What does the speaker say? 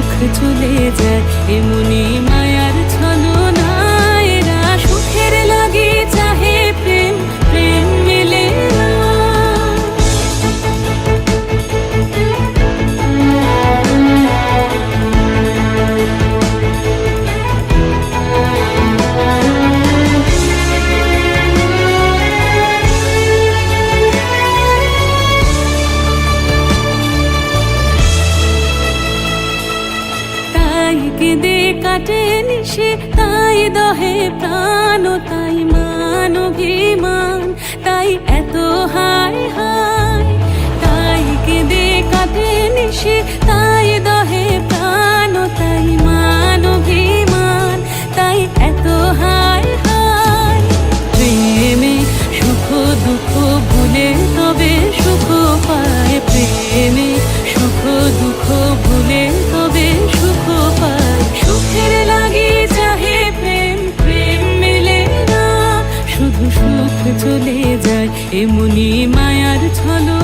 শুধু সুখ চলে যায় কাটে নিশে তাই দহে প্রাণ, তাই মান অভিমান তাই এত হায় হায়। তাই কেঁদে কাটে নিশে, তাই দহে প্রাণ, তাই মান, তাই এত হায় হায়। প্রেমে সুখ দুঃখ ভুলে তবে সুখ পায় প্রেমে। চলে যায় এমনি মায়ার ছলো।